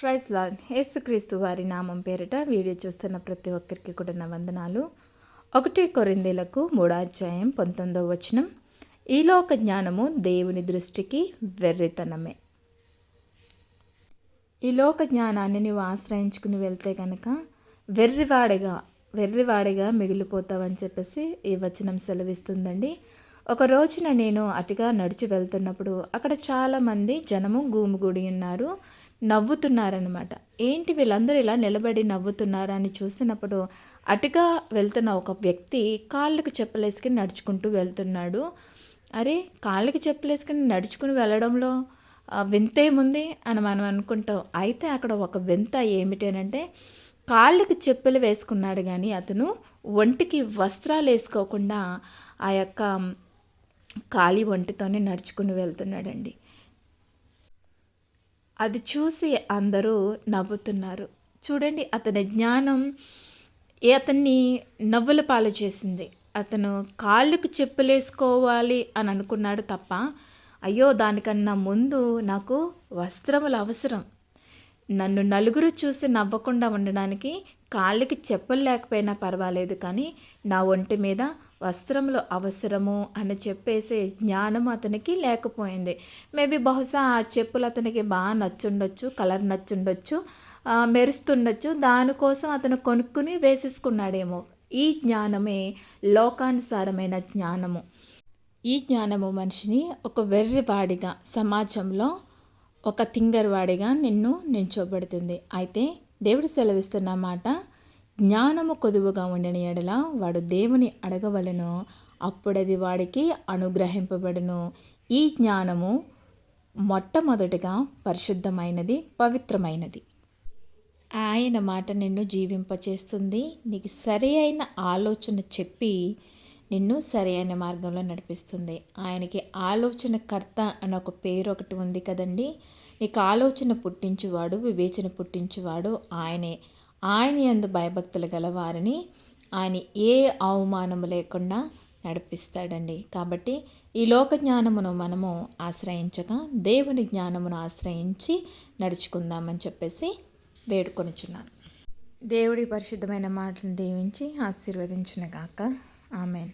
Praise lawn యేసుక్రీస్తు వారి నామం పేరిట వీడియో చూస్తున్న ప్రతి ఒక్కరికి కూడా నా వందనాలు. ఒకటి కొరిందేలకు మూడాధ్యాయం పంతొమ్మిదవ వచనం. ఈలోక జ్ఞానము దేవుని దృష్టికి వెర్రితనమే. ఈ లోక జ్ఞానాన్ని నువ్వు ఆశ్రయించుకుని వెళ్తే కనుక వెర్రివాడిగా వెర్రివాడిగా మిగిలిపోతావని చెప్పేసి ఈ వచనం సెలవిస్తుందండి. ఒక రోజున నేను అటుగా నడిచి వెళ్తున్నప్పుడు అక్కడ చాలామంది జనము గూమిగూడి ఉన్నారు. నవ్వుతున్నారనమాట ఏంటి వీళ్ళందరూ ఇలా నిలబడి నవ్వుతున్నారా అని చూసినప్పుడు అటుగా వెళ్తున్న ఒక వ్యక్తి కాళ్ళకు చెప్పలేసుకుని నడుచుకుంటూ వెళ్తున్నాడు. అరే కాళ్ళకి చెప్పలేసుకుని నడుచుకుని వెళ్ళడంలో వింత ఏముంది అని మనం అనుకుంటాం. అయితే అక్కడ ఒక వింత ఏమిటి అని అంటే కాళ్ళకి చెప్పులు వేసుకున్నాడు కానీ అతను ఒంటికి వస్త్రాలు వేసుకోకుండా ఆ యొక్క ఖాళీ ఒంటితోనే నడుచుకుని వెళ్తున్నాడండి. అది చూసి అందరూ నవ్వుతున్నారు. చూడండి అతని జ్ఞానం ఏ అతన్ని నవ్వుల పాలు చేసింది. అతను కాళ్ళకు చెప్పులేసుకోవాలి అని అనుకున్నాడు తప్ప అయ్యో దానికన్నా ముందు నాకు వస్త్రములు అవసరం. నన్ను నలుగురు చూసి నవ్వకుండా ఉండడానికి కాళ్ళకి చెప్పులు లేకపోయినా పర్వాలేదు కానీ నా ఒంటి మీద వస్త్రములు అవసరము అని చెప్పేసే జ్ఞానం అతనికి లేకపోయింది. మేబీ బహుశా ఆ చెప్పులు అతనికి బాగా నచ్చుండొచ్చు కలర్ నచ్చుండొచ్చు మెరుస్తుండొచ్చు. దానికోసం అతను కొనుక్కుని వేసేసుకున్నాడేమో. ఈ జ్ఞానమే లోకానుసారమైన జ్ఞానము. ఈ జ్ఞానము మనిషిని ఒక వెర్రివాడిగా సమాజంలో ఒక తింగరవాడిగా నిన్ను నించోబెడుతుంది. అయితే దేవుడు సెలవిస్తున్న మాట జ్ఞానము కొదువుగా ఉండిన ఎడల వాడు దేవుని అడగవలను. అప్పుడది వాడికి అనుగ్రహింపబడును. ఈ జ్ఞానము మొట్టమొదటిగా పరిశుద్ధమైనది పవిత్రమైనది. ఆయన మాట నిన్ను జీవింపచేస్తుంది. నీకు సరి అయిన ఆలోచన చెప్పి నిన్ను సరైన మార్గంలో నడిపిస్తుంది. ఆయనకి ఆలోచనకర్త అని ఒక పేరు ఒకటి ఉంది కదండి. నీకు ఆలోచన పుట్టించువాడు వివేచన పుట్టించువాడు ఆయనే. ఆయన ఎందు భయభక్తులు గల వారిని ఆయన ఏ అవమానము లేకుండా నడిపిస్తాడండి. కాబట్టి ఈ లోక జ్ఞానమును మనము ఆశ్రయించగా దేవుని జ్ఞానమును ఆశ్రయించి నడుచుకుందామని చెప్పేసి వేడుకొనిచున్నాను. దేవుడి పరిశుద్ధమైన మాటలను దీవించి ఆశీర్వదించునగాక. ఆమెన్.